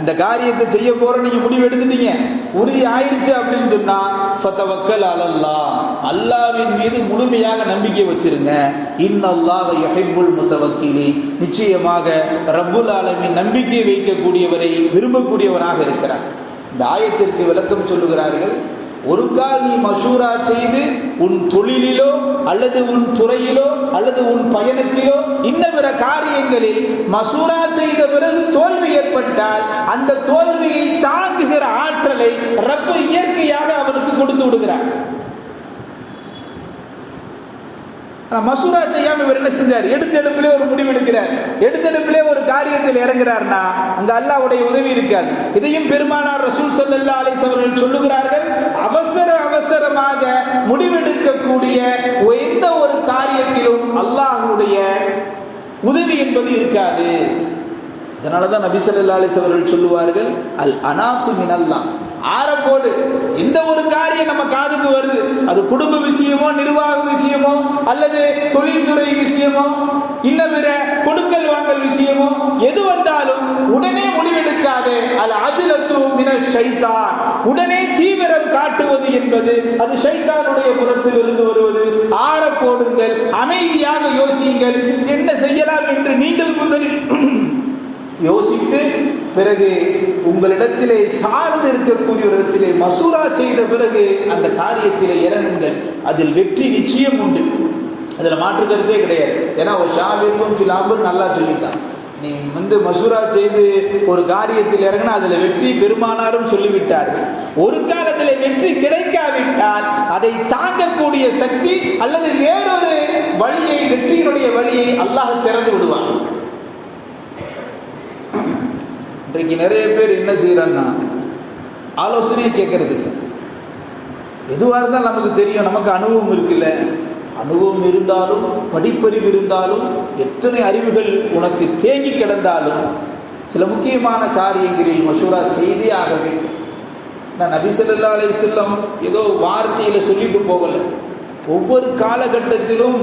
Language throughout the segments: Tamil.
இந்த காரியத்தை செய்ய போற நீங்க முடிவு எடுத்துட்டீங்க உறுதி ஆயிடுச்சு அப்படின்னு சொன்னா ஃபத்தவக்கல் அலல்லா அல்லாவின் மீது முழுமையாக நம்பிக்கை வச்சிருங்க. இன்னல்லாஹ யுஹிப்புல் முத்தவக்கிலி. நிச்சயமாக ரப்புல் ஆலமின் நம்பிக்கை வைக்கக்கூடியவரை விரும்பக்கூடியவராக இருக்கிறார். இந்த ஆயத்திற்கு விளக்கம் சொல்லுகிறார்கள். ஒரு கால் நீ மஷூரா செய்து உன் தொழிலிலோ அல்லது உன் துறையிலோ அல்லது உன் பயணத்திலோ இன்ன பிற காரியங்களில் மசூரா செய்த பிறகு தோல்வி ஏற்பட்டால் அந்த தோல்வியை தாங்குகிற ஆற்றலை ரப்ப இயற்கையாக அவனுக்கு கொடுத்து விடுகிறார். ஆனால் மசூரா செய்யாமல் இவர் என்ன செஞ்சார்? எடுத்தெடுப்பிலே ஒரு முடிவு எடுக்கிறார் எடுத்தெடுப்பிலே ஒரு காரியத்தில் இறங்குறார்னா அங்கே அல்லாவுடைய உதவி இருக்காது. இதையும் பெருமானார் ரசூல் சல்லா அலிஸ் அவர்கள் சொல்லுகிறார்கள் அவசர அவசரமாக முடிவெடுக்கக்கூடிய எந்த ஒரு காரியத்திலும் அல்லாஹ்வுடைய உதவி என்பது இருக்காது. அதனாலதான் நபி சல்லா அலிஸ் அவர்கள் சொல்லுவார்கள் அல் அனாத்து மினல்லாம் ஆரக்கோடு எந்த ஒரு காரியம் நம்ம காதுக்கு வருது. அது குடும்ப விஷயமோ நிர்வாக விஷயமோ அல்லது தொழில்துறை விஷயமோ இன்ன பிற கொடுக்கல் வாங்கல் விஷயமோ எது வந்தாலும் உடனே முடிவெடுக்காதே. அது அஜிலத்துவம் மின ஷைத்தான். உடனே தீவிரம் காட்டுவது என்பது அது சைத்தானுடைய புறத்தில் இருந்து வருவது. ஆற போடுங்கள் அமைதியாக யோசியுங்கள். என்ன செய்யலாம் என்று நீங்கள் முதலில் யோசித்து பிறகு உங்களிடத்திலே சார்ந்து இருக்கக்கூடிய ஒரு இடத்திலே மசூரா செய்த பிறகு அந்த காரியத்திலே இறங்குங்கள். அதில் வெற்றி நிச்சயம் உண்டு. அதில் மாற்று கருத்தே கிடையாது. ஏன்னா ஒரு ஷாபிற்கும் ஃபிலாம்பும் நல்லா சொல்லிட்டான். நீ வந்து மசூரா செய்து ஒரு காரியத்தில் இறங்கினா அதில் வெற்றி பெருமானாரும் சொல்லிவிட்டார்கள் ஒரு காலத்தில் வெற்றி கிடைக்காவிட்டால் அதை தாங்கக்கூடிய சக்தி அல்லது வேறொரு வழியை வெற்றியினுடைய வழியை அல்லாஹ் திறந்து விடுவான். இன்றைக்கு நிறைய பேர் என்ன செய்கிறாங்கன்னா ஆலோசனையை கேட்கறது இல்லை. எதுவாக இருந்தால் நமக்கு தெரியும் நமக்கு அனுபவம் இருக்குல்ல. அனுபவம் இருந்தாலும் படிப்பறிவு இருந்தாலும் எத்தனை அறிவுகள் உனக்கு தேங்கி கிடந்தாலும் சில முக்கியமான காரியங்களில் மசூரா செய்தே ஆக வேண்டும். நான் நபி ஸல்லல்லாஹு செல்லம் ஏதோ வார்த்தையில் சொல்லிட்டு போகலை. ஒவ்வொரு காலகட்டத்திலும்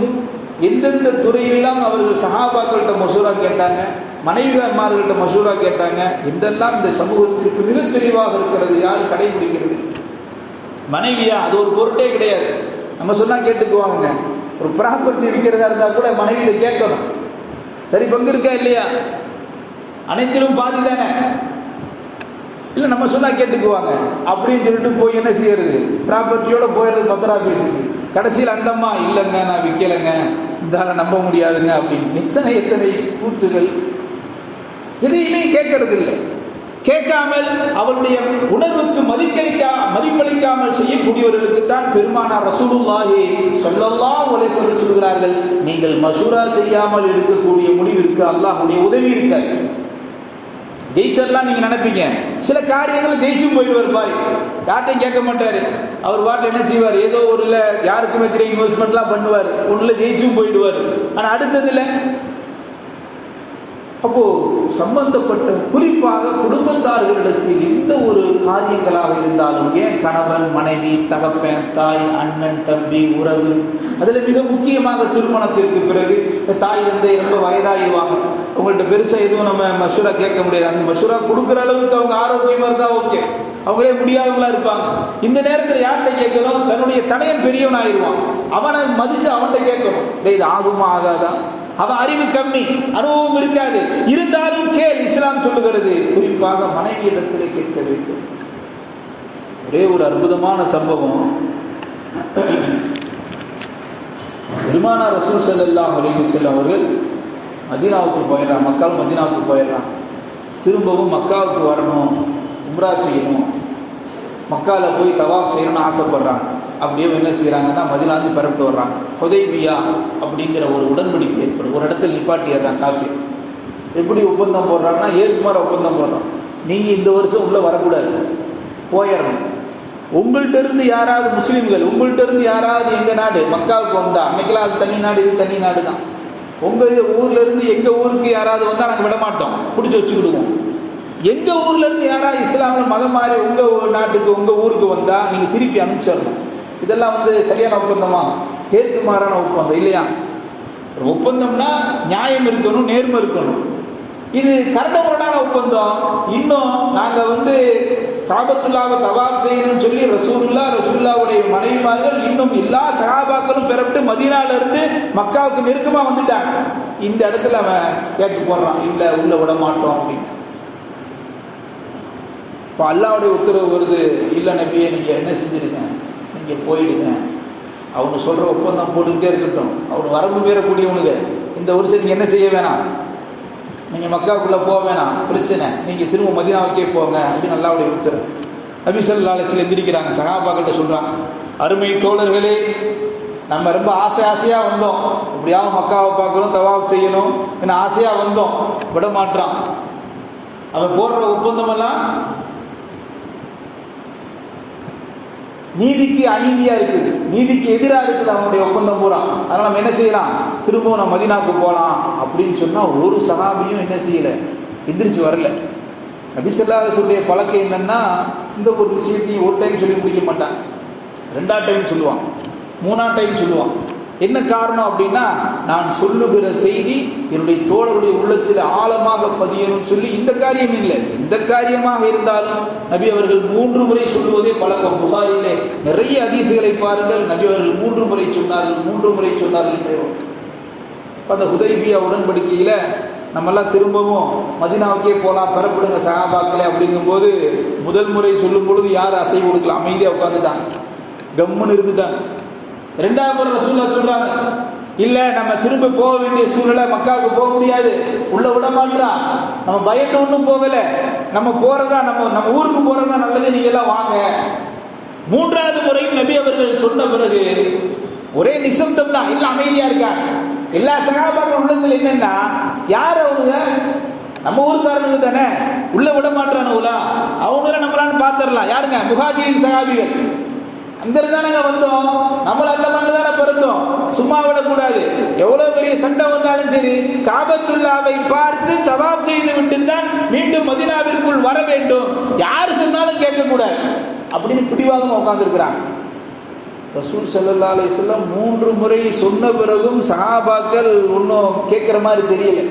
எந்தெந்த துறையெல்லாம் அவர்கள் சஹாபாக்கள்கிட்ட மசூரா கேட்டாங்க மனைவிமார்கள்ட்ட மசூரா கேட்டாங்க. என்றெல்லாம் இந்த சமூகத்திற்கு மிக தெளிவாக இருக்கிறது. யார் கடைபிடிக்கிறது? மனைவியா? அது ஒரு பொருட்டே கிடையாது. நம்ம சொன்னா கேட்டுக்குவாங்க ஒரு ப்ராப்பர்ட்டி விற்கிறதா இருந்தா கூட மனைவியில கேட்கணும். சரி பங்கு இருக்கா இல்லையா? அனைத்திலும் பாதி தானே? இல்லை நம்ம சொன்னால் கேட்டுக்குவாங்க. அப்படின்னு சொல்லிட்டு போய் என்ன செய்யறது? ப்ராப்பர்ட்டியோட போயிடுறது பத்திரா பேசுது கடைசியில் அந்தம்மா இல்லைங்க நான் விற்கலைங்க இதால நம்ப முடியாதுங்க அப்படின்னு. எத்தனை எத்தனை கூத்துகள் எதையுமே கேட்கறது இல்லை கேட்காமல் அவருடைய உணர்வுக்கு மதிக்களிக்கா மதிப்பளிக்காமல் செய்யக்கூடியவர்களுக்கு தான் பெருமானார் ரசூலுல்லாஹி சொல்லல்லா ஒரே சொல்லி சொல்கிறார்கள் நீங்கள் மசூரா செய்யாமல் எடுக்கக்கூடிய முடிவிற்கு அல்லாஹுடைய உதவி இருக்காது ஜெயிச்சர்லாம் நீங்க நினைப்பீங்க. சில காரியங்களை ஜெயிச்சும் போயிடுவார் பாய். யார்ட்டையும் கேட்க மாட்டாரு. அவர் பாட்டு என்ன செய்வார்? ஏதோ ஒரு யாருக்குமே தெரிய இன்வெஸ்ட்மெண்ட்லாம் பண்ணுவார். ஒன்றுல ஜெயிச்சும் போயிடுவார். ஆனால் அடுத்ததுல அப்போ சம்பந்தப்பட்ட குறிப்பாக குடும்பத்தார்களிடத்தில் எந்த ஒரு காரியங்களாக இருந்தாலும் ஏன் கணவன் மனைவி தகப்பன் தாய் அண்ணன் தம்பி உறவு அதில் மிக முக்கியமாக திருமணத்திற்கு பிறகு தாய் தந்தை ரொம்ப வயதாகிடுவாங்க. அவங்கள்ட்ட பெருசா எதுவும் நம்ம மசூரா கேட்க முடியாது. அந்த மசூரா கொடுக்குற அளவுக்கு அவங்க ஆரோக்கியமா இருந்தா ஓகே. அவங்களே முடியாதவங்களா இருப்பாங்க. இந்த நேரத்தில் யார்கிட்ட கேட்கணும்? தன்னுடைய தனையன் பெரியவன் ஆயிடுவான் அவனை மதிச்சு அவன்கிட்ட கேட்கணும். இது ஆகுமா ஆகாதான் அவன் அறிவு கம்மி அனுபவம் இருக்காது. இருந்தாலும் கேள் இஸ்லாம் சொல்லுகிறது. குறிப்பாக மனைவி இடத்திலே கேட்க வேண்டும். ஒரே ஒரு அற்புதமான சம்பவம். பெருமானா ரசூல் ஸல்லல்லாஹு அலைஹி வஸல்லம் அவர்கள் மதீனாவுக்கு போயிடுறான் மக்கள் மதீனாவுக்கு போயிடுறான் திரும்பவும் மக்காவுக்கு வரணும் உம்ரா செய்யணும். மக்கால போய் தவாப் செய்யணும்னு ஆசைப்படுறாங்க. அப்படியே என்ன செய்கிறாங்கன்னா மதிலாந்து பரப்பிட்டு வர்றாங்க. ஹொதைபியா அப்படிங்கிற ஒரு உடன்படிக்கை ஏற்படும். ஒரு இடத்துல நிப்பாட்டியதான் காஃபி. எப்படி ஒப்பந்தம் போடுறாங்கன்னா ஏற்குமார் ஒப்பந்தம் போடுறோம் நீங்கள் இந்த வருஷம் உள்ளே வரக்கூடாது. போயிடணும். உங்கள்கிட்ட இருந்து யாராவது முஸ்லீம்கள் உங்கள்கிட்ட இருந்து யாராவது எங்கள் நாடு? மக்காவுக்கு வந்தா. அன்னைக்கெல்லாம் அது தனி நாடு இது தனி நாடு தான் உங்கள் ஊர்ல இருந்து எங்கள் ஊருக்கு யாராவது வந்தால் நாங்கள் விட மாட்டோம் பிடிச்சி வச்சுக்கிடுவோம். எங்கள் ஊர்ல இருந்து யாராவது இஸ்லாமில் மதம் மாறி உங்கள் நாட்டுக்கு உங்கள் ஊருக்கு வந்தால் நீங்கள் திருப்பி அனுப்பிச்சிடணும். இதெல்லாம் வந்து சரியான ஒப்பந்தமா? ஏற்கு மாறான ஒப்பந்தம் இல்லையா? ஒரு ஒப்பந்தம்னா நியாயம் இருக்கணும் நேர்மை இருக்கணும். இது கரண்டமுரடான ஒப்பந்தம். இன்னும் நாங்கள் வந்து காபத்துல்லாவை தவாப் செய்யணும்னு சொல்லி ரசூல்லா ரசூல்லாவுடைய மனைவிமார்கள் இன்னும் எல்லா சகாபாக்களும் பெறப்பட்டு மதீனால இருந்து மக்காவுக்கு நெருக்கமா வந்துட்டாங்க. இந்த இடத்துல அவன் கேட்டு போடுறான் இல்லை உள்ள விட மாட்டோம் அப்படின்னு. இப்போ அல்லாவுடைய உத்தரவு வருது இல்லை நபியை நீங்கள் என்ன செஞ்சிருக்கேன் நீங்கள் போயிடுங்க அவங்க சொல்கிற ஒப்பந்தம் போட்டுக்கிட்டே இருக்கட்டும். அவர் வரம்பு மீறக்கூடியவனுங்க. இந்த வருஷம் நீங்கள் என்ன செய்ய வேணாம்? நீங்கள் மக்காவுக்குள்ளே போக வேணாம். பிரச்சனை. நீங்கள் திரும்ப மதினாவுக்கே போங்க. அப்படின்னு அல்லாவுடைய உத்தரவு. நபி எந்திரிக்கிறாங்க. சகாபாக்கிட்ட சொல்கிறாங்க அருமை தோழர்களே நம்ம ரொம்ப ஆசை ஆசையாக வந்தோம். இப்படியாவது மக்காவை பார்க்கணும் தவாப் செய்யணும் என்ன ஆசையாக வந்தோம். விட மாட்டான் அவன் போடுற ஒப்பந்தமெல்லாம் நீதிக்கு அநீதியா இருக்குது. நீதிக்கு எதிராக இருக்குது அவனுடைய ஒப்பந்தம் பூரா. அதனால நம்ம என்ன செய்யலாம்? திரும்பவும் நம்ம மதினாக்கு போகலாம் அப்படின்னு சொன்னா ஒரு சகாபியும் என்ன செய்யல? எந்திரிச்சு வரல. நபிசல்லாசுடைய பழக்கம் என்னன்னா இந்த ஒரு விஷயத்தையும் ஒரு டைம் சொல்லி முடிக்க மாட்டான். ரெண்டாவது டைம் சொல்லுவான். மூணாவது டைம் சொல்லுவான். என்ன காரணம் அப்படின்னா நான் சொல்லுகிற செய்தி என்னுடைய தோழருடைய உள்ளத்தில் ஆழமாக பதியணும்னு சொல்லி இந்த காரியம் இல்லை. எந்த காரியமாக இருந்தாலும் நபி அவர்கள் மூன்று முறை சொல்லுவதே பழக்கம். புகாரிலே நிறைய அதிசுகளை பாருங்கள். நபி அவர்கள் மூன்று முறை சொன்னார்கள் மூன்று முறை சொன்னார்கள் என்றே. அந்த ஹுதைபியா உடன்படிக்கையில் நம்மெல்லாம் திரும்பவும் மதினாவுக்கே போகலாம் பெறப்படுங்க சகாபாக்கில் அப்படிங்கும்போது முதல் முறை சொல்லும் பொழுது யார் அசை கொடுக்கல? அமைதியாக உட்காந்துட்டாங்க கம்முன்னு இருந்துட்டாங்க. ரெண்டாவது முறை ரசூல்லா சொல்றாங்க இல்ல நம்ம திரும்ப போக வேண்டிய சூழ்நிலை மக்காவுக்கு போக முடியாது. உள்ள விட மாட்டான் நம்ம பயந்து ஒன்றும் போகல. நம்ம போறதா நம்ம நம்ம ஊருக்கு போறதா நல்லது நீங்க எல்லாம் வாங்க. மூன்றாவது முறையும் நபி அவர்கள் சொன்ன பிறகு ஒரே நிசப்தம் தான். எல்லாம் அமைதியா இருக்காங்க. எல்லா சகாபாக்கள் உள்ளத்துல என்னன்னா யார் அவங்க? நம்ம ஊருக்காரனுக்கு தானே. உள்ள விட மாட்டானுங்களா அவங்க நம்மளான்னு பாத்திரலாம் யாருங்க? முஹாஜிரின் சகாபிகள். அங்கிருந்து தானங்க வந்தோம். நம்மள அந்த மண்ணு தானே பிறந்தோம் சும்மா விடக்கூடாது. எவ்வளவு பெரிய சண்டை வந்தாலும் சரி காபத்துல்லாவை பார்த்து தவாப் செய்து விட்டு தான் மீண்டும் மதினாவிற்குள் வர வேண்டும். யார் சொன்னாலும் கேட்கக்கூடாது. அப்படின்னு பிடிவாதமா உட்காந்துருக்கிறாங்க ரசூல் சல்லா அலிஸ்லாம் மூன்று முறை சொன்ன பிறகும் சஹாபாக்கள் ஒன்றும் கேட்குற மாதிரி தெரியலை.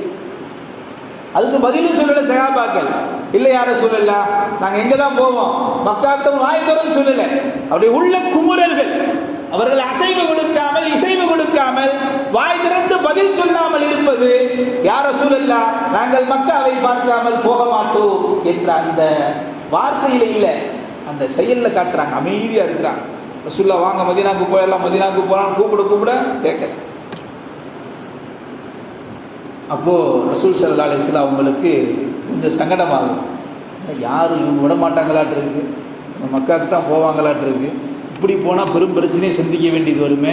அதுக்கு பதிலும் சொல்லல சகாபாக்கள். இல்லை யார சொல்லல. நாங்க எங்க தான் போவோம். மக்காத்தம் வாய் திறந்து சொல்லல. அவருடைய உள்ள குமுறல்கள். அவர்கள் அசைவு கொடுக்காமல் இசைவு கொடுக்காமல் வாய் திறந்து பதில் சொல்லாமல் இருப்பது யார சொல்லல. நாங்கள் மக்காவை பார்க்காமல் போக மாட்டோம் என்ற அந்த வார்த்தையில இல்ல. அந்த செயல்ல காட்டுறாங்க. அமைதியா இருக்கிறாங்க. ரசூல்லா வாங்க மதினாக்கு போயிடலாம் மதினாக்கு போகலாம் கூப்பிட கூப்பிட கேட்க அப்போது ரசூல் சல்லா அலிஸ்லாம் அவங்களுக்கு கொஞ்சம் சங்கடமாகும் யாரும் இவங்க விட மாட்டாங்களாட்டு இருக்குது மக்காவுக்கு தான் போவாங்களாட்டு இருக்குது இப்படி போனால் பெரும் பிரச்சனையை சந்திக்க வேண்டியது வருமே?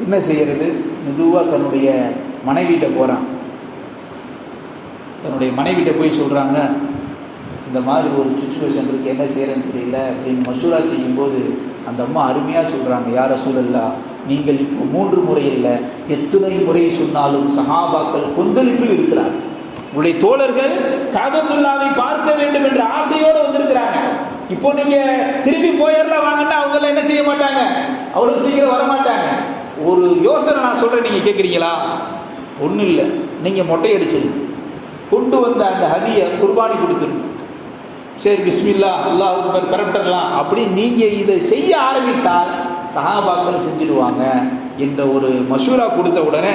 என்ன செய்கிறது மெதுவாக தன்னுடைய மனைவியிட்ட போகிறான் தன்னுடைய மனைவிட்ட போய் சொல்கிறாங்க இந்த மாதிரி ஒரு சுச்சுவேஷன் இருக்குது என்ன செய்கிறேன்னு தெரியல அப்படின்னு மசூரா செய்யும்போது அந்த அம்மா அருமையாக சொல்கிறாங்க யார சூழல்லா நீங்கள் இப்போ மூன்று முறை இல்லை எத்தனை முறை சொன்னாலும் சஹாபாக்கள் கொந்தளிப்பில் இருக்கிறார் உங்களுடைய தோழர்கள் காபத்துல்லாவை பார்க்க வேண்டும் என்ற ஆசையோடு வந்திருக்கிறாங்க. இப்போ நீங்க திரும்பி போயிடலாம் வாங்கன்னா அவங்க என்ன செய்ய மாட்டாங்க? அவ்வளவு சீக்கிரம் வர மாட்டாங்க. ஒரு யோசனை நான் சொல்றேன் நீங்க கேட்குறீங்களா ஒன்றும் இல்லை. நீங்க மொட்டை அடிச்சிருங்க கொண்டு வந்த அந்த ஹதியை குர்பானி கொடுத்துருங்க சரி பிஸ்மில்லா அல்லாஹ் அக்பர் பெறப்படலாம் அப்படி நீங்க இதை செய்ய ஆரம்பித்தால் சஹாபாக்கள் செஞ்சிடுவாங்க என்ற ஒரு மஷூரா கொடுத்த உடனே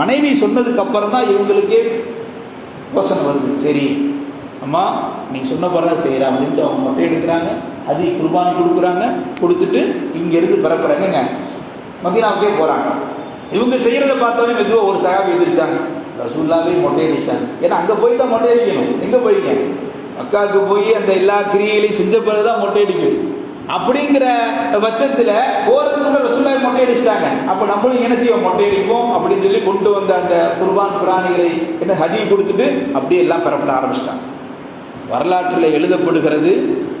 மனைவி சொன்னதுக்கு அப்புறம் தான் இவங்களுக்கே யோசனை வருது. சரி அம்மா நீ சொன்ன பிறகு செய்கிறா அப்படின்ட்டு அவங்க மொட்டை எடுக்கிறாங்க அது குர்பானி கொடுக்குறாங்க கொடுத்துட்டு இங்கேருந்து பிறப்புறாங்க மதினாவுக்கே போகிறாங்க இவங்க செய்கிறத பார்த்தோன்னே மெதுவாக ஒரு சகாபி எதிர்த்தாங்க ரசூல்லாவே மொட்டை அடிச்சிட்டாங்க. ஏன்னா அங்கே போய் தான் மொட்டை அடிக்கணும். எங்கே போய்ங்க அக்காவுக்கு போய் அந்த எல்லா கிரியைகளையும் செஞ்ச பிறகு தான் மொட்டை அடிக்கணும். அப்படிங்கிற பட்சத்தில் போகிறதுக்குள்ள ரசூலாய் மொட்டை அடிச்சிட்டாங்க அப்போ நம்மளும் என்ன செய்வோம்? மொட்டை அடிப்போம் அப்படின்னு சொல்லி கொண்டு வந்த அந்த குர்பான் பிராணிகளை என்ன ஹதி கொடுத்துட்டு அப்படியே எல்லாம் பெறப்பட ஆரம்பிச்சிட்டாங்க. வரலாற்றில் எழுதப்படுகிறது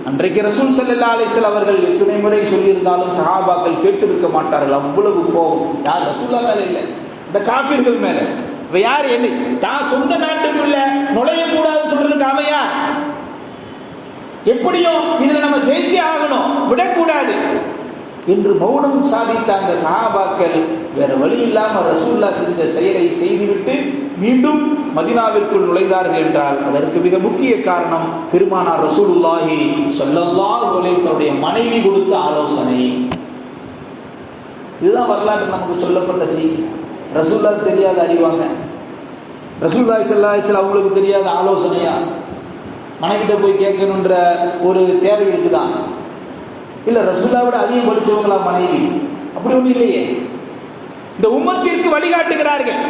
அன்றைக்கு ரசூல் சல்லா அலிஸ்லாம் அவர்கள் எத்தனை முறை சொல்லியிருந்தாலும் சஹாபாக்கள் கேட்டிருக்க மாட்டார்கள். அவ்வளவு கோபம். யார்? ரசூல்லா மேல இல்லை. இந்த காஃபிர்கள் மேல. இப்ப யார்? என்ன. தான் சொந்த நாட்டுக்குள்ள நுழையக்கூடாதுன்னு சொல்றதுக்கு அமையா எப்படியும் இதுல நம்ம ஜெயித்தே ஆகணும். விடக்கூடாது. என்று மௌனம் சாதித்த அந்த சஹாபாக்கள் வேற வழி இல்லாம ரசூல்லா செஞ்ச செயலை செய்துவிட்டு மீண்டும் மதினாவிற்குள் நுழைந்தார்கள் என்றால் அதற்கு மிக முக்கிய காரணம் பெருமானார் ரசூலுல்லாஹி சொல்லல்லாஹ் அலைஹி மனைவி கொடுத்த ஆலோசனை. இதுதான் வரலாற்று நமக்கு சொல்லப்பட்ட செய்தி. ரசூல்லா தெரியாத அறிவாங்க. ரசூல்லாய் சல்லாஹ் அவங்களுக்கு தெரியாத ஆலோசனையா? மனைவிட்ட போய் கேட்கணுன்ற ஒரு தேவை இருக்குதான் இல்ல ரசூல்லாவோட அதிகம் படிச்சவங்களா மனைவி? அப்படி ஒன்றும் இல்லையே. இந்த உம்மத்திற்கு வழிகாட்டுகிறார்கள்.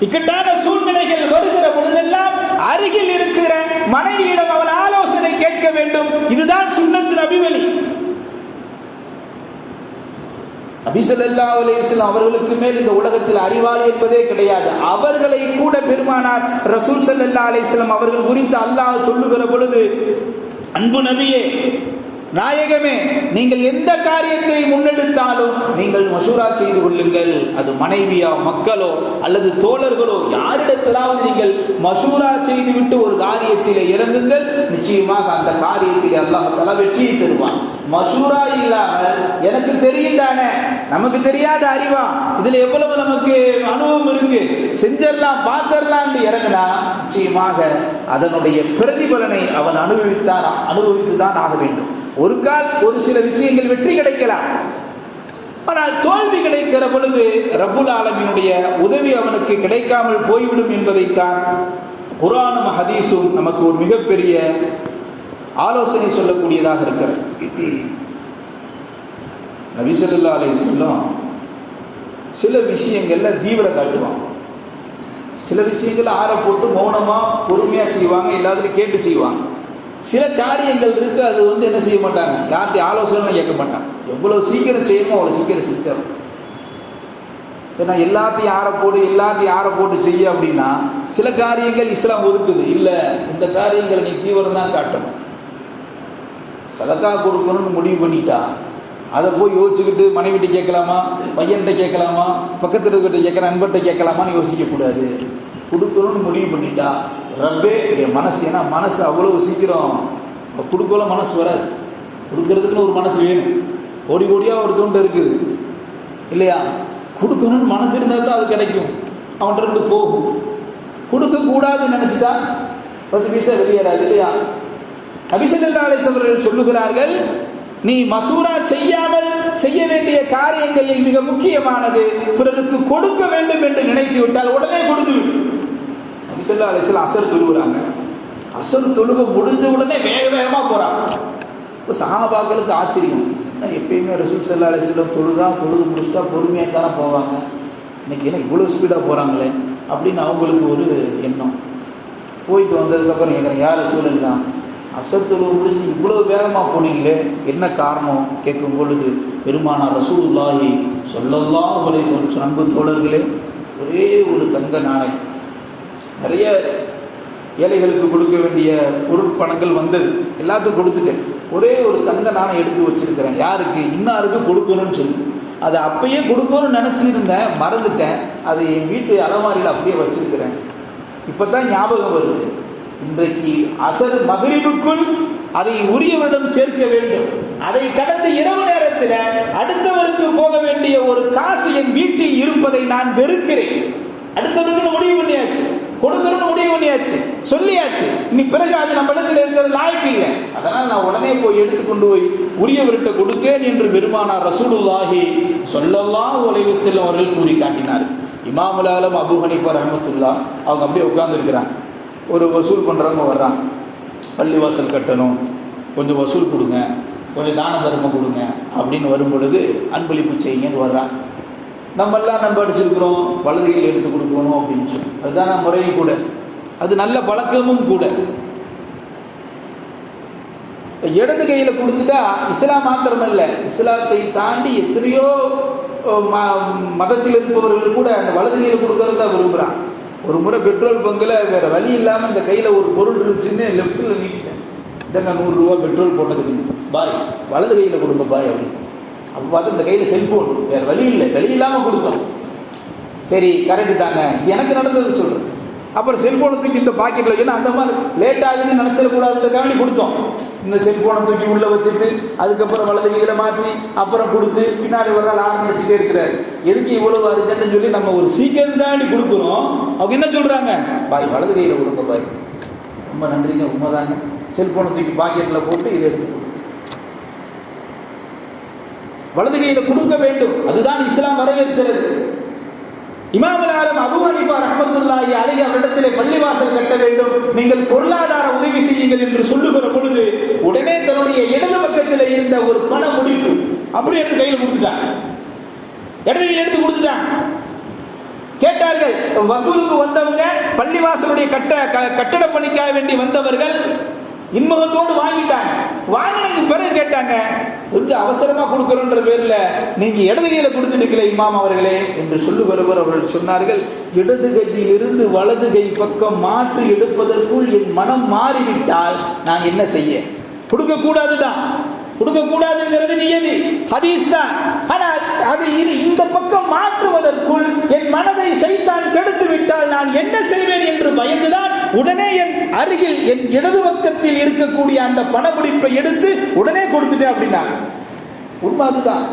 இக்கட்டான சூழ்நிலைகள் வருகிற பொழுதெல்லாம் அருகில் இருக்கிற மனைவியிடம் அவன் ஆலோசனை கேட்க வேண்டும். இதுதான் சுண்ணத்து நபிவழி. நபிசல்லா அலையம் அவர்களுக்கு மேல் இந்த உலகத்தில் அறிவாளி என்பதே கிடையாது. அவர்களை கூட பெருமானார் ரசூல் சல்லா அலிஸ்லாம் அவர்கள் குறித்து அல்லாஹ் சொல்லுகிற பொழுது அன்பு நபியே நாயகமே நீங்கள் எந்த காரியத்தை முன்னெடுத்தாலும் நீங்கள் மசூரா செய்து கொள்ளுங்கள். அது மனைவியா மக்களோ அல்லது தோழர்களோ யாரிடத்திலாவது நீங்கள் மசூரா செய்துவிட்டு ஒரு காரியத்தில் இறங்குங்கள். நிச்சயமாக அந்த காரியத்தில் அல்லாஹ் வெற்றியை தருவான். மசூரா இல்லாமல் எனக்கு தெரியும் தானே நமக்கு தெரியாத அறிவா? இதுல எவ்வளவு நமக்கு அனுபவம் இருக்கு? செஞ்சிடலாம் பார்த்தரலாம் இறங்கினா நிச்சயமாக அதனுடைய பிரதிபலனை அவன் அனுபவித்தான் அனுபவித்து தான் ஆக வேண்டும். ஒரு கால் ஒரு சில விஷயங்கள் வெற்றி கிடைக்கலாம். ஆனால் தோல்வி கிடைக்கிற பொழுது ரபுல் ஆலமினுடைய உதவி அவனுக்கு கிடைக்காமல் போய்விடும் என்பதைத்தான் குரானும் ஹதீஸும் நமக்கு ஒரு மிகப்பெரிய ஆலோசனை சொல்லக்கூடியதாக இருக்கிறது. நபிசல்லா அலை சொல்லும் சில விஷயங்களில் தீவிர காட்டுவான் சில விஷயங்கள் ஆற போட்டு மௌனமாக பொறுமையாக செய்வாங்க எல்லாத்துலையும் கேட்டு செய்வாங்க. சில காரியங்கள் இருக்கு அது வந்து என்ன செய்ய மாட்டாங்க? யார்கிட்ட ஆலோசனை கேட்க மாட்டாங்க. எவ்வளோ சீக்கிரம் செய்யணுமோ அவ்வளோ சீக்கிரம் செஞ்சிடும் ஏன்னா எல்லாத்தையும் ஆற போட்டு எல்லாத்தையும் ஆற போட்டு செய்ய அப்படின்னா சில காரியங்கள் இஸ்லாம் ஒதுக்குது. இல்லை இந்த காரியங்களை நீ தீவிரம் தான் காட்டணும். சதக்கா கொடுக்கணும்னு முடிவு பண்ணிட்டா அதை போய் யோசிச்சுக்கிட்டு மனைவிட்டு கேட்கலாமா? பையன்கிட்ட கேட்கலாமா? பக்கத்தில் இருக்கிற கேட்குற நண்பர்கிட்ட கேட்கலாமான்னு யோசிக்கக்கூடாது. கொடுக்கணும்னு முடிவு பண்ணிட்டா ரப்பே என் மனசு ஏன்னா மனசு அவ்வளோ சீக்கிரம் கொடுக்கல மனசு வராது. கொடுக்கறதுக்குன்னு ஒரு மனசு வேணும். கோடி கோடியாக ஒரு தொண்டு இருக்குது. இல்லையா? கொடுக்கணும்னு மனசு இருந்தால் தான் அது கிடைக்கும். அவன்கிட்ட இருந்து போகும். கொடுக்கக்கூடாதுன்னு நினச்சிட்டா பத்து பைசா வெளியேறாது இல்லையா? அபிஷல்லா சொல்லுகிறார்கள் நீ மசூரா செய்யாமல் செய்ய வேண்டிய காரியங்களில் மிக முக்கியமானது பிறருக்கு கொடுக்க வேண்டும் என்று நினைத்து விட்டால் உடனே கொடுத்து விடு. நபிசல்லா அலிஸ்லாம் அசர் தொழுகிறாங்க. அசர் தொழுக முடிஞ்ச உடனே வேக வேகமாக போகிறாங்க இப்போ சஹாபாக்களுக்கு ஆச்சரியம். என்ன எப்பயுமே ரசூல் சல்லா அலிஸ்லாம் தொழுதா தொழுது முடிச்சுட்டா பொறுமையாக தானே போவாங்க. இன்னைக்கு என்ன இவ்வளோ ஸ்பீடாக போகிறாங்களே அப்படின்னு அவங்களுக்கு ஒரு எண்ணம். போயிட்டு வந்ததுக்கப்புறம் கேட்குறேன் யார் சூழல் தான் தொழுவு முடிச்சு இவ்வளோ வேகமாக போனீங்களே என்ன காரணம்? கேட்கும் பொழுது பெருமானா ரசூல்லாஹி சொல்லலாம் உரை சொல் அன்பு தோழர்களே ஒரே ஒரு தங்க நாணை நிறைய ஏழைகளுக்கு கொடுக்க வேண்டிய பொருட்பணங்கள் வந்தது. எல்லாத்துக்கும் கொடுத்துட்டேன். ஒரே ஒரு தங்க நாணை எடுத்து வச்சிருக்கிறேன். யாருக்கு? இன்னாருக்கு கொடுக்கணும்னு சொல்லி. அதை அப்பயே கொடுக்கணும்னு நினச்சிருந்தேன் மறந்துட்டேன். அது என் வீட்டு அலமாரியில் அப்படியே வச்சிருக்கிறேன். இப்போ தான் ஞாபகம் வருது. இன்றைக்கு அசர் மகிழ்வுக்குள் அதை உரியவரிடம் சேர்க்க வேண்டும். அதை கடந்த இரவு நேரத்தில் அடுத்தவருக்கு போக வேண்டிய ஒரு காசு என் வீட்டில் இருப்பதை நான் வெறுக்கிறேன். அடுத்தவருக்கு முடிவு பண்ணியாச்சு. கொடுக்கணும்னு முடிவு பண்ணியாச்சு. சொல்லியாச்சு. இனி பிறகு அது நம்ம இடத்துல இருக்கிறது லாய்க்கு இல்லை. அதனால் நான் உடனே போய் எடுத்து கொண்டு போய் உரியவர்கிட்ட கொடுத்தேன் என்று பெருமானார் ரசூலுல்லாஹி சொல்லலாம் உலக செல்லும் அவர்கள் கூறி காட்டினார் இமாமுல் ஆலம் அபு ஹனிஃபர் அஹமத்துல்லா அவங்க அப்படியே உட்கார்ந்துருக்கிறாங்க. ஒரு வசூல் பண்ணுறவங்க வர்றாங்க பள்ளிவாசல் கட்டணும். கொஞ்சம் வசூல் கொடுங்க. கொஞ்சம் தான தர்மம் கொடுங்க. அப்படின்னு வரும் பொழுது அன்பளிப்பு செய்யுங்கன்னு வர்றான். நம்மெல்லாம் நம்ம அடிச்சிருக்கிறோம். வலது கையில் எடுத்து கொடுக்கணும் அப்படின்னு சொல்லி. அதுதான் நான் முறையும் கூட. அது நல்ல பழக்கமும் கூட. இடது கையில் கொடுத்துட்டா இஸ்லாம் மாத்திரமல்ல. இஸ்லாத்தை தாண்டி எத்தனையோ மதத்தில் இருப்பவர்கள் கூட அந்த வலது கையில் கொடுக்கறத விரும்புகிறான் ஒரு முறை பெட்ரோல் பங்கில் வேற வழி இல்லாமல் இந்த கையில் ஒரு பொருள் இருந்துச்சுன்னு லெஃப்ட்டில் நீட்டிட்டேன். இதங்க நூறுரூவா பெட்ரோல் போட்டதுக்கு பாய். வலது கையில் கொடுங்க பாய் அப்படின்னு. அப்போ பார்த்து இந்த கையில் செல்ஃபோன் வேற வழி இல்லை. வழி இல்லாமல் கொடுத்தோம். சரி கரெக்டு தாங்க இது எனக்கு நடந்தது சொல்கிறேன் அப்புறம் செல்ஃபோனுக்கு தூக்கி இந்த பாக்கெட்டில் ஏன்னா அந்த மாதிரி லேட் ஆகுதுன்னு நினச்சிடக்கூடாதுன்ற கவனி கொடுத்தோம். இந்த செல்போனை தூக்கி உள்ள வச்சுட்டு அதுக்கப்புறம் வலது கையில் மாற்றி அப்புறம் கொடுத்து பின்னாடி ஒரு நாள் ஆரம்பிச்சுட்டே இருக்கிறாரு. எதுக்கு இவ்வளவு அர்ஜென்ட்னு சொல்லி நம்ம ஒரு சீக்கிரம் தாண்டி கொடுக்குறோம் அவங்க என்ன சொல்றாங்க? பாய் வலது கையில் கொடுங்க பாய். ரொம்ப நன்றிங்க உண்மைதாங்க. செல்போனை தூக்கி பாக்கெட்டில் போட்டு இதை எடுத்து வலது கையில கொடுக்க வேண்டும். அதுதான் இஸ்லாம் வரவேற்கிறது. இமாமல் ஆலம் அபு ஹனிஃபா ரஹமத்துல்லாஹி அலைஹி அவரிடத்திலே பள்ளிவாசல் கட்ட வேண்டும். நீங்கள் பொருளாதார உதவி செய்யுங்கள் என்று சொல்லுகிற பொழுது உடனே தன்னுடைய இடது இருக்கிற ஒரு பண முடிப்பு. அப்படி எடுத்து கையில் கொடுத்துட்டான் இடது எடுத்து கொடுத்துட்டான் கேட்டார்கள் வசூலுக்கு வந்தவங்க பள்ளிவாசலுடைய கட்ட கட்டட பணிக்காக வேண்டி வந்தவர்கள் இன்முகத்தோடு வாங்கிட்டாங்க. வாங்கினதுக்கு பிறகு கேட்டாங்க வந்து அவசரமா கொடுக்கணுன்ற பேர்ல நீங்க இடது கையில கொடுத்துருக்கல இமாம் அவர்களே என்று சொல்லுகிறவர் அவர்கள் சொன்னார்கள். இடது கையிலிருந்து வலது கை பக்கம் மாற்றி எடுப்பதற்குள் என் மனம் மாறிவிட்டால் நான் என்ன செய்ய? கொடுக்க கூடாதுதான் கொடுக்க கூடாதுங்கிறது நியதி. ஹதீஸ் தான் ஆனால் அது இது இந்த பக்கம் மாற்றுவதற்குள் என் மனதை சைத்தான் கெடுத்து விட்டால் நான் என்ன செய்வேன் என்று பயந்துதான் உடனே என் அருகில் என் இடது பக்கத்தில் இருக்கக்கூடிய அந்த பணப்பிடிப்பை எடுத்து உடனே கொடுத்துட்டேன் அப்படின்னா உண்மை அதுதான்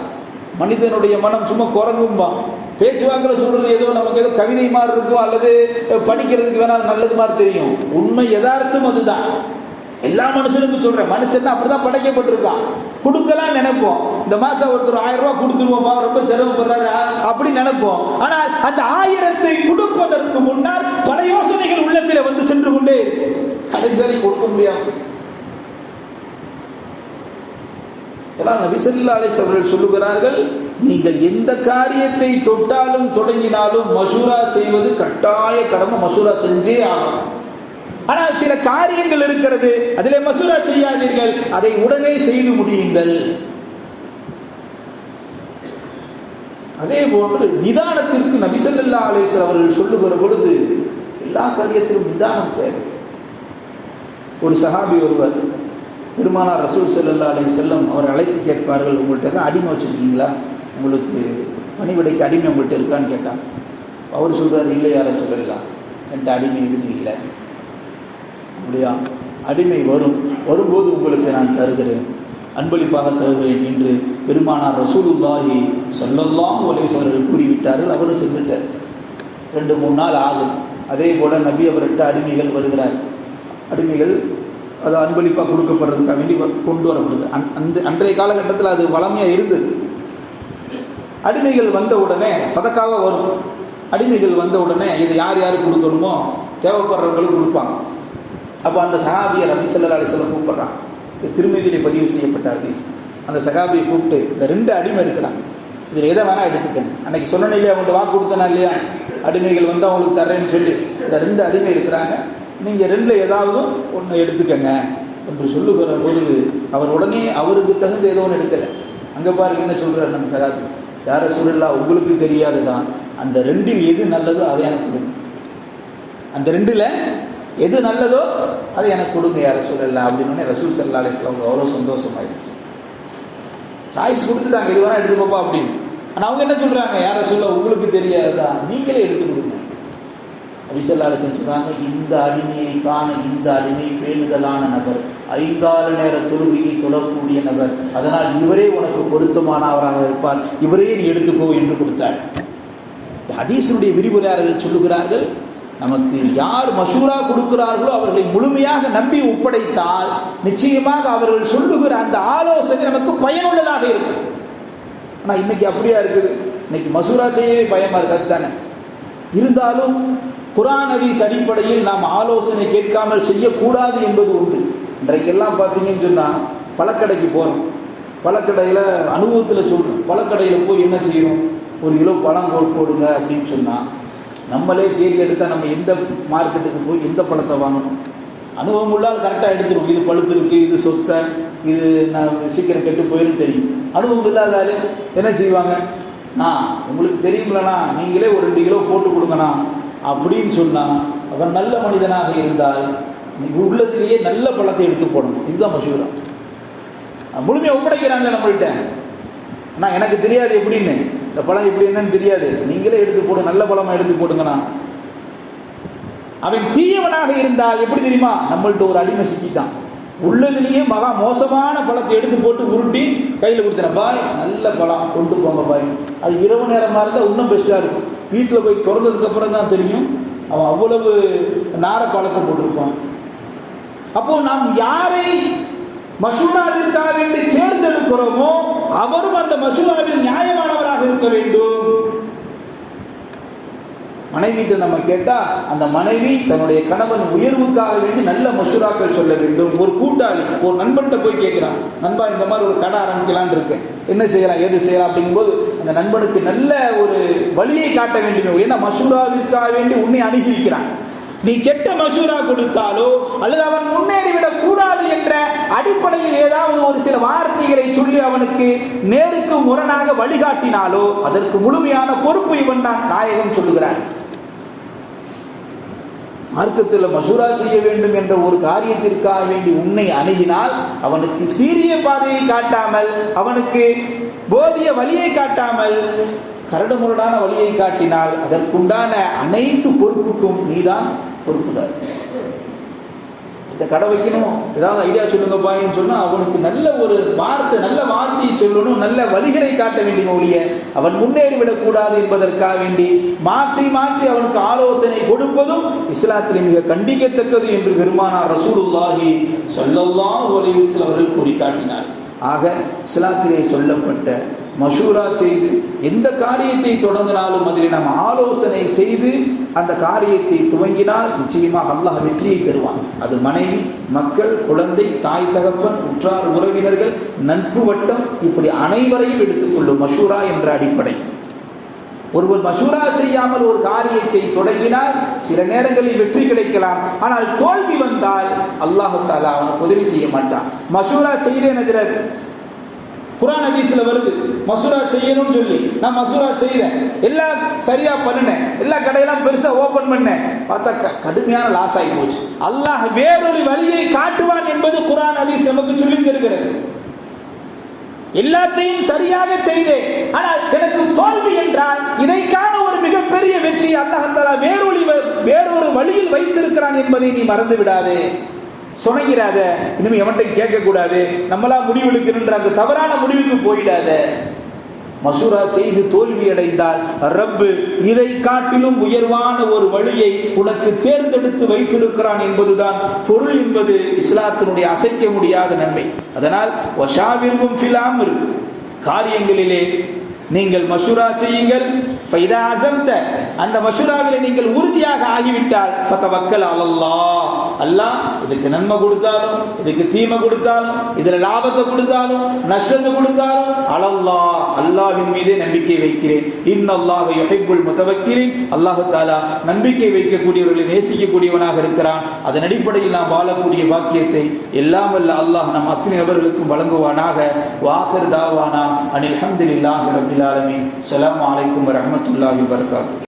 மனிதனுடைய மனம் சும்மா குரங்கும்பா. பேச்சுவாக்கில் சொல்றது ஏதோ நமக்கு ஏதோ கவிதை மாதிரி இருக்கும் அல்லது படிக்கிறதுக்கு வேணால் நல்லது மாதிரி தெரியும். உண்மை யதார்த்தம் அதுதான். எல்லா மனுஷனுக்கும் சொல்றேன். மனுஷன் அப்படிதான் படைக்கப்பட்டிருக்கான் கொடுக்கலாம் நினைப்போம். இந்த மாசம் ஒருத்தர் ஆயிரம் ரூபாய் கொடுத்துருவோமா? ரொம்ப சிரமப்படுறாரு அப்படி நினைப்போம். ஆனால் அந்த ஆயிரத்தை கொடுப்பதற்கு முன்னால் பல யோசனைகள் உள்ளத்தில் வந்து சென்று கொண்டே இருக்கு. கடைசி வரை கொடுக்க முடியாது. அவர்கள் சொல்லுகிறார்கள். நீங்கள் எந்த காரியத்தை தொட்டாலும் தொடங்கினாலும் மசூரா செய்வது கட்டாய கடமை. மசூரா செஞ்சே ஆகும் ஆனால் சில காரியங்கள் இருக்கிறது அதிலே மசூரா செய்யாதீர்கள். அதை உடனே செய்து முடியுங்கள். அதே போன்று நிதானத்திற்கு நபிசல்லா அலேசர் அவர்கள் சொல்லுகிற பொழுது எல்லா காரியத்திலும் நிதானம் தேவை. ஒரு சஹாபி ஒருவர் பெருமானார் ரசூல் செல்லல்லா அலைஹி செல்லம் அவர் அழைத்து கேட்பார்கள் உங்கள்கிட்ட தான் அடிமை வச்சுருக்கீங்களா? உங்களுக்கு பணிவிடைக்கு அடிமை உங்கள்கிட்ட இருக்கான்னு கேட்டான் அவர் சொல்றாரு இல்லையா ரசூல் எல்லாம் என்கிட்ட அடிமை எதுவும் இல்லை. அப்படியா? அடிமை வரும். வரும்போது உங்களுக்கு நான் தருகிறேன். அன்பளிப்பாக தருகிறேன் என்று பெருமானார் ரசூலுல்லாஹி ஸல்லல்லாஹு அலைஹி கூறிவிட்டார்கள். அவரும் சென்றுட்டார். ரெண்டு மூணு நாள் ஆகும் அதே போல நபி அவர்கிட்ட அடிமைகள் வருகிறார் அடிமைகள் அது அன்பளிப்பாக கொடுக்கப்படுறதுக்காக வேண்டி கொண்டு வரப்படுது. அந் அந்த அன்றைய காலகட்டத்தில் அது வளமையாக இருந்தது. அடிமைகள் வந்த உடனே சதக்காக வரும். அடிமைகள் வந்த உடனே இதை யார் யார் கொடுக்கணுமோ தேவைப்படுறவங்களுக்கு கொடுப்பாங்க. அப்போ அந்த சஹாபியை ரபி சல்லா அலிஸ்லாம் கூப்பிட்றான். இது திருமதியிலே பதிவு செய்யப்பட்ட ஹதீஸ். அந்த சகாபியை கூப்பிட்டு இந்த ரெண்டு அடிமை இருக்கிறான் இதில் எதை வேணால் எடுத்துக்கங்க. அன்னைக்கு சொன்னேன் இல்லையா அவங்கள்ட்ட வாக்கு கொடுத்தனா இல்லையா? அடிமைகள் வந்து அவங்களுக்கு தர்றேன்னு சொல்லி. இந்த ரெண்டு அடிமை இருக்கிறாங்க. நீங்கள் ரெண்டில் ஏதாவது ஒன்று எடுத்துக்கங்க என்று சொல்லுகிற பொழுது அவர் உடனே அவருக்கு தகுந்த ஏதோ ஒன்று எடுக்கலை. அங்கே பாருங்க என்ன சொல்கிறார் நம்ம சகாபி யார சொல்லலா உங்களுக்கு தெரியாது தான் அந்த ரெண்டில் எது நல்லதோ அதை எனக்கு கொடுங்க. அந்த ரெண்டில் எது நல்லதோ அதை எனக்கு கொடுங்க யார சொல்லலாம் அப்படின்னு ரசூல் சல்லா அலிஸ்லாம் அவ்வளோ சந்தோஷமாயிருச்சு சாய்ஸ் கொடுத்துட்டாங்க இது வேணா எடுத்துக்கோப்பா அப்படின்னு. ஆனால் அவங்க என்ன சொல்றாங்க? யார் சொல்ல உங்களுக்கு தெரியாதா நீங்களே எடுத்து கொடுங்க. அபிசல்லால செஞ்சுறாங்க இந்த அடிமையை காண இந்த அடிமை பேணுதலான நபர் ஐங்கால நேர தொழுகையை தொடரக்கூடிய நபர் அதனால் இவரே உனக்கு பொருத்தமானவராக இருப்பார் இவரே நீ எடுத்துக்கோ என்று கொடுத்தார். ஹதீசனுடைய விரிவுரையாளர்கள் சொல்லுகிறார்கள் நமக்கு யார் மசூரா கொடுக்கிறார்களோ அவர்களை முழுமையாக நம்பி ஒப்படைத்தால் நிச்சயமாக அவர்கள் சொல்லுகிற அந்த ஆலோசனை நமக்கு பயனுள்ளதாக இருக்கும். ஆனால் இன்னைக்கு அப்படியா இருக்குது? இன்னைக்கு மசூரா செய்யவே பயமா இருக்காது தானே இருந்தாலும் குரான் ஹதீஸ் அடிப்படையில் நாம் ஆலோசனை கேட்காமல் செய்யக்கூடாது என்பது உண்டு. இன்றைக்கெல்லாம் பார்த்தீங்கன்னு சொன்னால் பழக்கடைக்கு போகிறோம் பழக்கடையில் அனுபவத்தில் சொல்கிறோம் பழக்கடையில் போய் என்ன செய்யணும்? ஒரு கிலோ பழம் போடுங்க அப்படின்னு சொன்னால் நம்மளே தேடி எடுத்தால் நம்ம எந்த மார்க்கெட்டுக்கு போய் எந்த பழத்தை வாங்கணும்? அனுபவம் உள்ளால் கரெக்டாக எடுத்துரும் இது பழுத்து இருக்குது இது சொத்தை இது நான் சீக்கிரம் கெட்டு போயிரும் தெரியும். அனுபவம் இல்லாதாலே என்ன செய்வாங்க? நான் உங்களுக்கு தெரியுங்களா நீங்களே ஒரு ரெண்டு கிலோ போட்டு கொடுங்கண்ணா அப்படின்னு சொன்னால் அவர் நல்ல மனிதனாக இருந்தால் நீங்கள் உள்ளத்திலேயே நல்ல பழத்தை எடுத்து போடணும். இதுதான் மசூரம் முழுமையாக ஒப்படைக்கிறாங்க நம்மள்கிட்ட நான் எனக்கு தெரியாது எப்படின்னு. இந்த பழம் இப்படி என்னன்னு தெரியாது. நீங்களே எடுத்து போடு நல்ல பழமா எடுத்து போடுங்கண்ணா. அவன் தீயவனாக இருந்தால் எப்படி தெரியுமா? நம்மள்ட்ட ஒரு அடிமை சிக்கிட்டான். உள்ளதுலேயே மகா மோசமான பழத்தை எடுத்து போட்டு உருட்டி கையில் கொடுத்தன பாய் நல்ல பழம் கொண்டு போங்க பாய். அது இரவு நேரமாக இருந்தால் இன்னும் பெஸ்ட்டாக இருக்கும். வீட்டில் போய் திறந்ததுக்கு அப்புறம் தான் தெரியும். அவன் அவ்வளவு நார பழத்தை போட்டிருப்பான். அப்போ நாம் யாரை மசூதாவிற்காக வேண்டி தேர்ந்தெடுக்கிறோமோ அவரும் அந்த மசூராவில் நியாயமானவராக இருக்க வேண்டும். மனைவிட்டு நம்ம கேட்டா அந்த மனைவி தன்னுடைய கணவன் உயர்வுக்காக வேண்டி நல்ல மசூராக்கள் சொல்ல வேண்டும். ஒரு கூட்டாளி ஒரு நண்பன்கிட்ட போய் கேட்கிறான் நண்பா இந்த மாதிரி ஒரு கடை ஆரம்பிக்கலான் இருக்கேன். என்ன செய்யலாம் எது செய்யலாம்? அப்படிங்கும்போது அந்த நண்பனுக்கு நல்ல ஒரு வழியை காட்ட வேண்டும் ஏன்னா மசூராவிற்காக வேண்டி உன்னை அணுகி நீ கெட்ட மசூரா கொடுத்தாலோ அல்லது அவன் முன்னேறிவிடக் கூடாது என்ற அடிப்படையில் ஏதாவது ஒரு சில வார்த்தைகளை சொல்லி அவனுக்கு நேருக்கு முரணாக வழிகாட்டினாலோ அதற்கு முழுமையான பொறுப்பு இவன் தான் நாயகம் சொல்லுகிறார். மார்க்கத்தில் மசூரா செய்ய வேண்டும் என்ற ஒரு காரியத்திற்காக வேண்டி உன்னை அணுகினால் அவனுக்கு சீரிய பாதையை காட்டாமல் அவனுக்கு போதிய வழியை காட்டாமல் கரடுமுரடான வழியை காட்டினால் அதற்குண்டான அனைத்து பொறுப்புக்கும் நீதான் பொறுப்புதார் இந்த கடை வைக்கணும். ஏதாவது ஐடியா சொல்லுங்கப்பான்னு சொன்னா அவனுக்கு நல்ல ஒரு வார்த்தை நல்ல வார்த்தையை சொல்லணும் நல்ல வழிகளை காட்ட வேண்டிய ஒழிய அவன் முன்னேறிவிடக் கூடாது என்பதற்காக வேண்டி மாற்றி மாற்றி அவனுக்கு ஆலோசனை கொடுப்பதும் இஸ்லாத்தில் மிக கண்டிக்கத்தக்கது என்று பெருமானார் ரசூலுல்லாஹி சொல்லல்லாம் ஒரே அவர்கள் கூறி காட்டினார் ஆக இஸ்லாத்திலே சொல்லப்பட்ட மஷூரா செய்து எந்த காரியத்தை தொடங்கினாலும் அதில் நாம் ஆலோசனை செய்து அந்த காரியத்தை துவங்கினால் நிச்சயமாக அல்லாஹ் வெற்றியை தருவான். அது மனைவி மக்கள் குழந்தை தாய் தகப்பன் உற்றார் உறவினர்கள் நட்பு வட்டம் இப்படி அனைவரையும் எடுத்துக்கொள்ளும் மஷூரா என்ற அடிப்படை. ஒருவர் மசூரா செய்யாமல் ஒரு காரியத்தை தொடங்கினால் சில நேரங்களில் வெற்றி கிடைக்கலாம். ஆனால் தோல்வி வந்தால் அல்லாஹு தாலா அவனுக்கு உதவி செய்ய மாட்டான். மசூரா செய்தேன் குரான் ஹதீஸ்ல வருது. மசூரா செய்யணும்னு சொல்லி. நான் மசூரா செய்தேன். எல்லாம் சரியா பண்ணினேன். எல்லா கடையெல்லாம் பெருசா ஓபன் பண்ணேன். பார்த்தா கடுமையான லாஸ் ஆகி போச்சு. அல்லாஹ் வேறொரு வழியை காட்டுவான் என்பது குரான் ஹதீஸ் நமக்கு சொல்லி தருகிறது. எல்லாத்தையும் சரியாக செய்தேன். ஆனால் எனக்கு தோல்வி என்றால் இதைக்கான ஒரு மிகப்பெரிய வெற்றி அல்லாஹ் தஆலா வேறொரு வேறொரு வழியில் வைத்திருக்கிறான் என்பதை நீ மறந்து விடாதே. சுமைகிறாத இனிமே எவன்கிட்ட கேட்க கூடாது நம்மளா முடிவெடுக்கணுன்ற அந்த தவறான முடிவுக்கு போயிடாத. மசூரா செய்து தோல்வி அடைந்தால் ரப்பு இதை காட்டிலும் உயர்வான ஒரு வழியை உனக்கு தேர்ந்தெடுத்து வைத்திருக்கிறான் என்பதுதான் பொருள் என்பது இஸ்லாத்தினுடைய அசைக்க முடியாத நன்மை. அதனால் ஒஷாவிற்கும் ஃபிலாமிரு காரியங்களிலே நீங்கள் மஷூரா செய்யுங்கள். ஃபைதா அந்த மசூராவிலே நீங்கள் உறுதியாக ஆகிவிட்டால் ஃபதவக்கல் அலல்லாஹ். அல்லாஹ் இதுக்கு நன்மை கொடுத்தாலும் இதுக்கு தீமை கொடுத்தாலும் இதுல லாபத்தை கொடுத்தாலும் நஷ்டத்தை கொடுத்தாலும் அலல்லாஹ் அல்லாஹ்வின் மீதே நம்பிக்கை வைக்கிறேன். இன்னல்லாஹ் யுஹிப்புல் முத்தவக்கிரின் அல்லாஹ் தாலா நம்பிக்கை வைக்கக்கூடியவர்களை நேசிக்கக்கூடியவனாக இருக்கிறான். அதன் அடிப்படையில் நாம் வாழக்கூடிய பாக்கியத்தை எல்லாம் வல்ல அல்லாஹ் நம் அத்தனை நபர்களுக்கும் வழங்குவானாக. வாஹர் தாவானா. அனில் அஹமதுல்லாஹி ரபில் ஆலமீன். சலாம் அலைக்கும் வரமத்துல்லாஹி வரகாத்து